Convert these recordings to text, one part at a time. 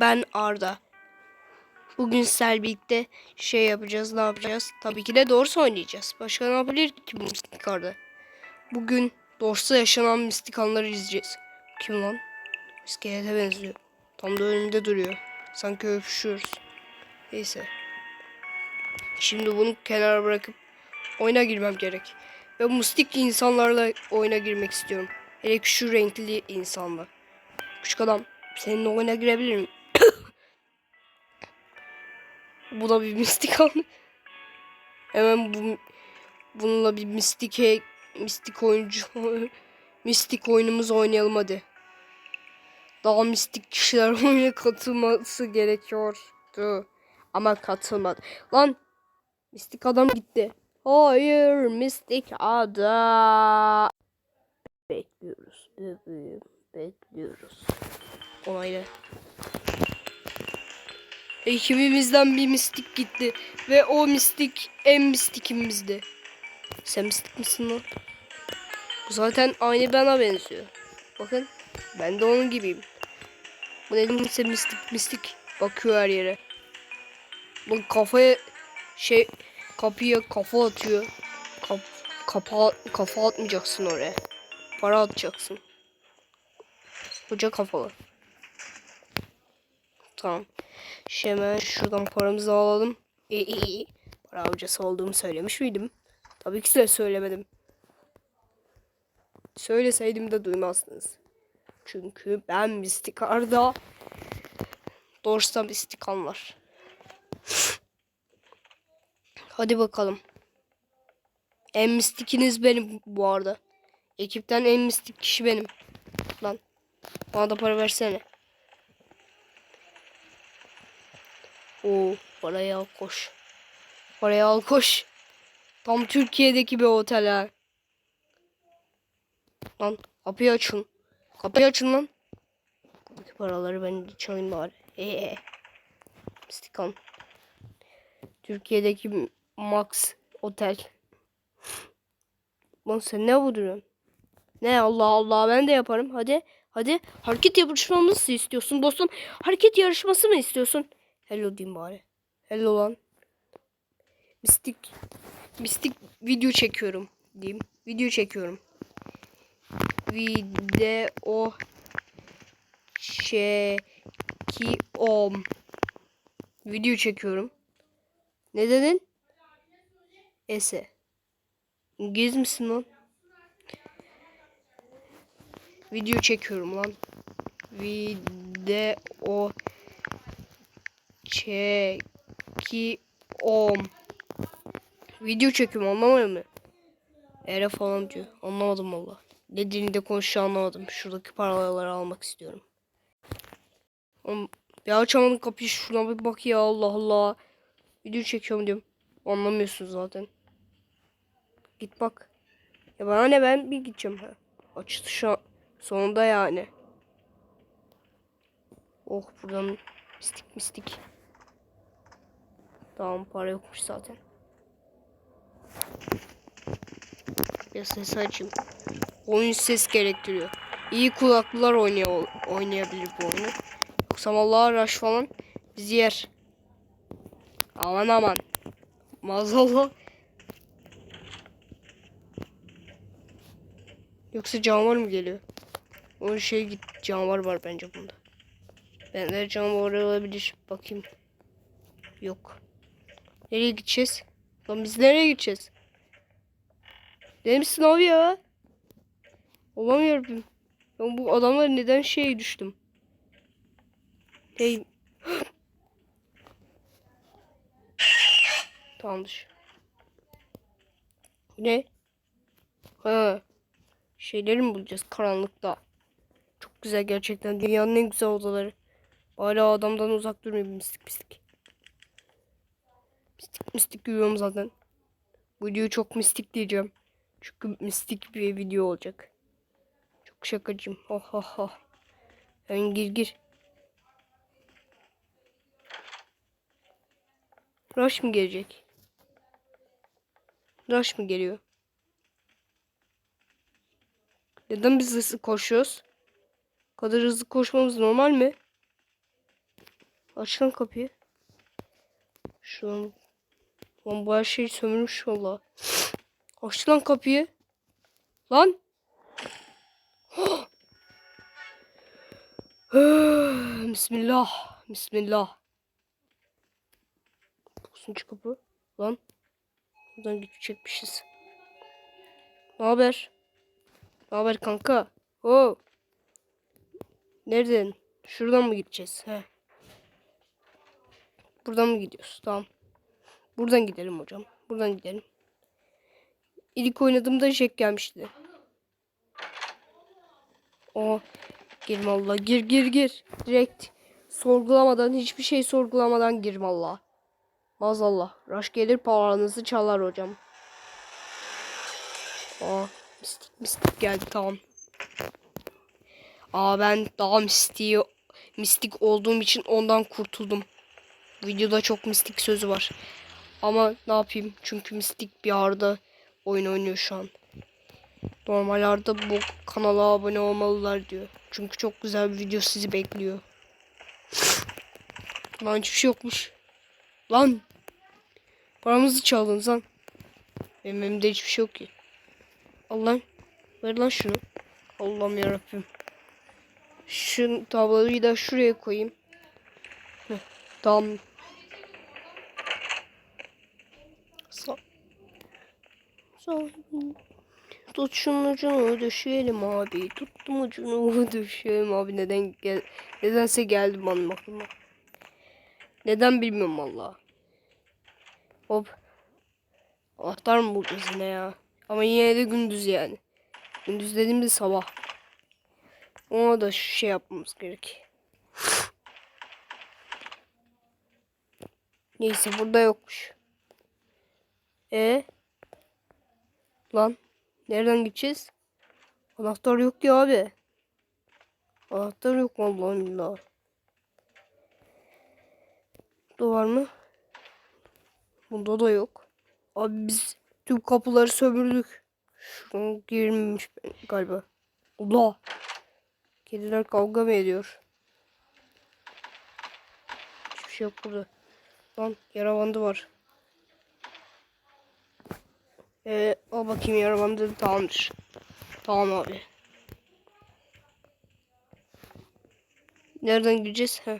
Ben Arda. Bugün sizlerle birlikte şey yapacağız. Ne yapacağız? Tabii ki de Dorsa oynayacağız. Başka ne yapabilir ki bu mistik Arda? Bugün Dorsa yaşanan mistik anları izleyeceğiz. Kim lan? İskelete benziyor. Tam da önümde duruyor. Sanki öpüşüyoruz. Neyse. Şimdi bunu kenara bırakıp oyuna girmem gerek. Ve mistik insanlarla oyuna girmek istiyorum. Hele şu renkli insanla. Küçük adam seninle oyuna girebilir miyim? Bu da bir mistik an. Hemen bu bununla bir mistike mistik oyuncu mistik oyunumuz oynayalım hadi. Daha mistik kişiler oyuna katılması gerekiyordu. Ama katılmadı. Lan mistik adam gitti. Hayır mistik adam. Bekliyoruz bebeğim. Bekliyoruz. Onayla. Ekibimizden bir mistik gitti. Ve o mistik en mistikimizdi. Sen mistik misin lan? Bu zaten aynı bana benziyor. Bakın. Ben de onun gibiyim. Bu nedense mistik mistik bakıyor her yere. Bu kafaya şey kapıya kafa atıyor. Kap, kapa, kafa atmayacaksın oraya. Para atacaksın. Koca kafalı. Tamam. Hemen şuradan paramızı alalım. Para avcısı olduğumu söylemiş miydim? Tabii ki de söylemedim. Söyleseydim de duymazdınız. Çünkü ben mistik Arda. Doğrusu mistik anlar. Hadi bakalım. En mistikiniz benim bu arada. Ekipten en mistik kişi benim. Lan. Bana da para versene. Oo, parayı al koş. Parayı al koş. Tam Türkiye'deki bir otel ha. Lan kapıyı açın. Kapıyı açın lan. Buradaki paraları ben çalayım bari. Ee, Mistikan. Türkiye'deki Max Otel. Lan sen ne vuruyorsun? Ne Allah Allah ben de yaparım. Hadi hadi hareket yarışmamızı istiyorsun dostum. Hareket yarışması mı istiyorsun? Hello diyeyim. Hello lan. Mistik mistik video çekiyorum diyeyim. Video çekiyorum. Video çekiyorum. Video çekiyorum. Ne dedin? Ese. İngiliz misin lan? Video çekiyorum lan. Video çekiyorum. Video çekiyorum anlamadın mı? Ere falan diyor. Anlamadım valla. Ne dilinde konuşuyor anlamadım. Şuradaki paraları almak istiyorum. Oğlum, bir açamadım kapıyı şuna bir bak ya Allah Allah. Video çekiyorum diyorum. Anlamıyorsun zaten. Git bak. Ya bana ne ben bir gideceğim. Ha. An. Sonunda yani. Oh buradan mistik mistik. Tamam para yokmuş zaten. Ya ses açayım. Oyun ses gerektiriyor. İyi kulaklılar oynuyor, oynayabilir bu oyunu. Yoksa vallahi rush falan bizi yer. Aman aman. Maazallah. Yoksa canavar mı geliyor? O şey git canavar var bence bunda. Bende canavar olabilir. Bakayım. Yok. Nereye gideceğiz? Lan biz nereye gideceğiz? Benim sınav ya. Olamıyorum. Ben bu adamlar neden şeye düştüm? Hey. Tamamdır. Ne? Ha. Şeyleri mi bulacağız karanlıkta? Çok güzel gerçekten. Dünyanın en güzel odaları. Bari adamdan uzak durmayayım mistik mistik. Mistik mistik yürüyorum zaten. Bu videoyu çok mistik diyeceğim. Çünkü mistik bir video olacak. Çok şakacım. Oh oh oh. Hemen gir gir. Rush mı gelecek? Rush mı geliyor? Neden biz hızlı koşuyoruz? Bu kadar hızlı koşmamız normal mi? Aç lan kapıyı. Şu an Lan bu her şey sömürmüş valla. Aç lan kapıyı. Lan. Bismillah. Bismillah. Dokuzuncu kapı. Lan. Buradan gidecekmişiz. Ne haber? Ne haber kanka? Oo. Nereden? Şuradan mı gideceğiz? He. Buradan mı gidiyoruz? Tamam. Buradan gidelim hocam. Buradan gidelim. İlk oynadığımda Jack gelmişti. O girme Allah. Gir gir gir. Direkt sorgulamadan hiçbir şey sorgulamadan girme Allah. Maazallah. Rush gelir paranızı çalar hocam. Aa mistik mistik geldi tamam. Aa ben daha mistik mistik olduğum için ondan kurtuldum. Videoda çok mistik sözü var. Ama ne yapayım? Çünkü mistik bir arada oyun oynuyor şu an. Normal arada bu kanala abone olmalılar diyor. Çünkü çok güzel bir video sizi bekliyor. Lan hiçbir şey yokmuş. Lan. Paramızı çaldınız lan. Benim elimde hiçbir şey yok ki. Allah'ım. Ver lan şunu. Allah'ım yarabbim. Şu tabloyu da şuraya koyayım. Heh, tamam. Tut şunun ucunu düşelim abi. Tuttum ucunu düşelim abi. Neden gel nedense geldi benim aklıma. Neden bilmiyorum valla. Hop. Anahtar mı bulacağız yine ya? Ama yine de gündüz yani. Gündüz dediğimde sabah. Ona da şey yapmamız gerek. Neyse burada yokmuş. E Lan nereden gideceğiz? Anahtar yok ya abi. Anahtar yok vallahi billahi. Burada var mı? Bunda da yok. Abi biz tüm kapıları sömürdük. Şuradan girmemiş galiba. Allah. Kediler kavga mı ediyor? Hiçbir şey yok burada. Lan yara bandı var. Ee, al bakayım yara bandı tamamdır. Tamam abi. Nereden gireceğiz? Heh.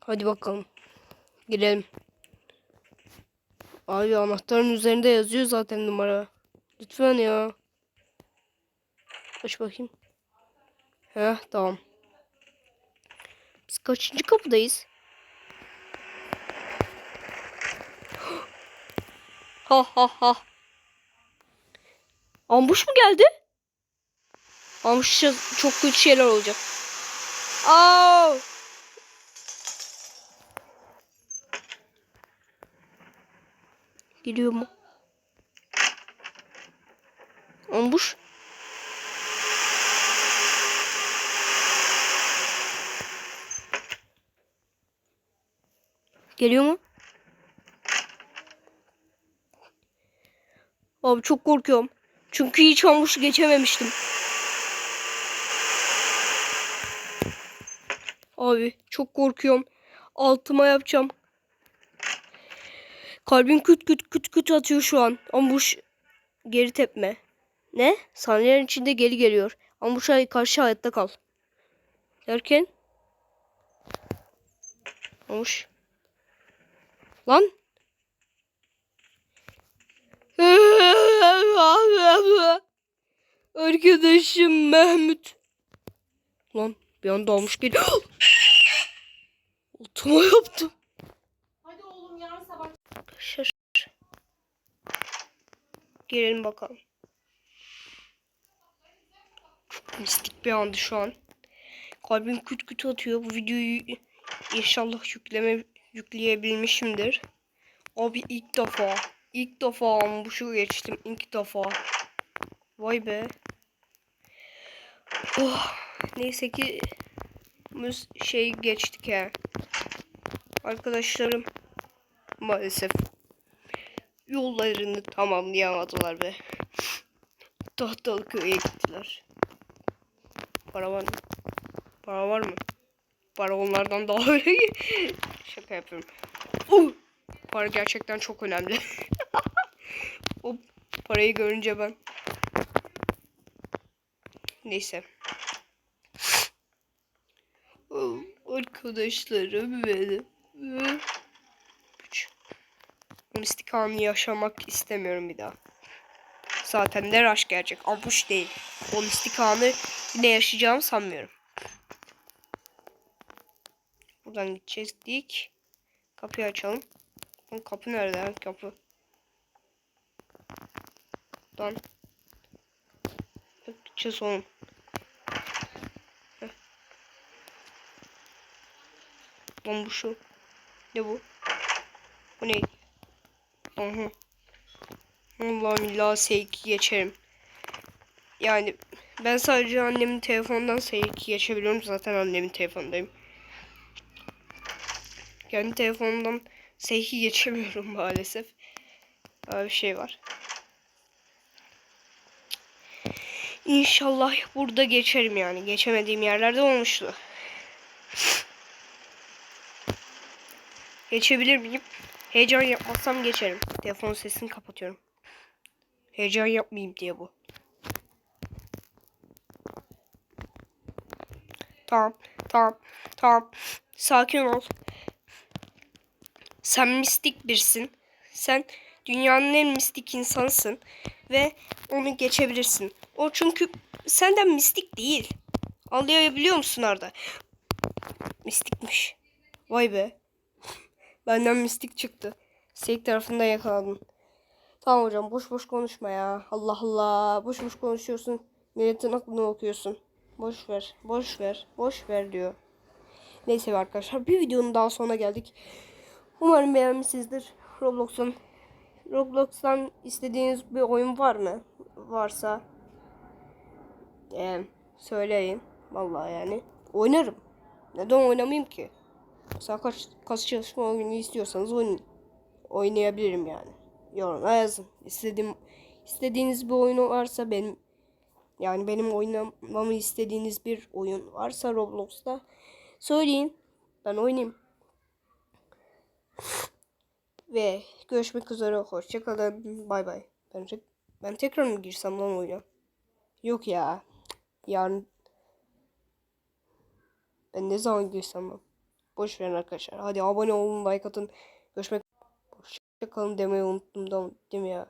Hadi bakalım. Girelim. Abi anahtarın üzerinde yazıyor zaten numara. Lütfen ya. Aç bakayım. Heh tamam. Biz kaçıncı kapıdayız? Ha ha. Ambush mu geldi? Ambush'a çok kötü şeyler olacak. Aa! Geliyor mu? Ambush. Geliyor mu? Abi çok korkuyorum. Çünkü hiç ambush geçememiştim. Abi çok korkuyorum. Altıma yapacağım. Kalbim küt küt küt küt atıyor şu an. Ambush geri tepme. Ne? Saniyelerin içinde geri geliyor. Ambush'a karşı hayatta kal. Derken? Ambush. Lan. Arkadaşım Mehmet. Lan bir anda almış geliyor. Altıma yaptım. Hadi oğlum yarın sabah Arkadaşlar. Girelim bakalım. Çok mistik bir andı şu an. Kalbim küt küt atıyor. Bu videoyu inşallah yükleme yükleyebilmişimdir. Abi ilk defa. İlk defa bu şu geçtim. ilk defa. Vay be. Oh, neyse ki biz şey geçtik ya. Arkadaşlarım maalesef yollarını tamamlayamadılar ve Tahtalı köy'e gittiler. Para var mı? Para var mı? Para onlardan daha öyle. Şaka yapıyorum. Uh! Para gerçekten çok önemli. o parayı görünce ben. Neyse. Oh, Arkadaşlarım benim. O mistik anı yaşamak istemiyorum bir daha. Zaten de rush gelecek. Ambush değil. O mistik anı yine yaşayacağımı sanmıyorum. Buradan gideceğiz dik. Kapıyı açalım. Kapı nerede? Kapı. Lan. Gideceğiz oğlum. Lan bu şu. Ne bu? Bu ne? Aha. Allah'ım illa S2 geçerim. Yani ben sadece annemin telefonundan S2 geçebiliyorum. Zaten annemin telefonundayım. Kendi telefonumdan S2 geçemiyorum maalesef. Böyle bir şey var. İnşallah burada geçerim yani. Geçemediğim yerlerde olmuştu. Geçebilir miyim? Heyecan yapmazsam geçerim. Telefon sesini kapatıyorum. Heyecan yapmayayım diye bu. Tamam, tamam, tamam. Sakin ol. Sen mistik birisin. Sen dünyanın en mistik insansın. Ve onu geçebilirsin. O çünkü senden mistik değil. Anlayabiliyor musun Arda? Mistikmiş. Vay be. Benden mistik çıktı. Seyik tarafından yakaladın. Tamam hocam boş boş konuşma ya. Allah Allah. Boş boş konuşuyorsun. Milletin aklını okuyorsun. Boş ver. Boş ver. Boş ver diyor. Neyse arkadaşlar bir videonun daha sonuna geldik. Umarım beğenmişsinizdir. Roblox'un Roblox'tan istediğiniz bir oyun var mı? Varsa eee söyleyin. Vallahi yani. Oynarım. Neden oynamayayım ki? Mesela kaç, kaç çalışma oyunu istiyorsanız oynayın. Oynayabilirim yani. Yoruma yazın. İstediğim, istediğiniz bir oyun varsa benim yani benim oynamamı istediğiniz bir oyun varsa Roblox'ta söyleyin. Ben oynayayım. Ve görüşmek üzere. Hoşçakalın. Bay bay. Ben, ben tekrar mı girsem lan oyuna? Yok ya. Yarın ben ne zaman girsem lan? Boş verin arkadaşlar. Hadi abone olun, like atın. Görüşmek Hoşçakalın demeyi unuttum da değil mi ya?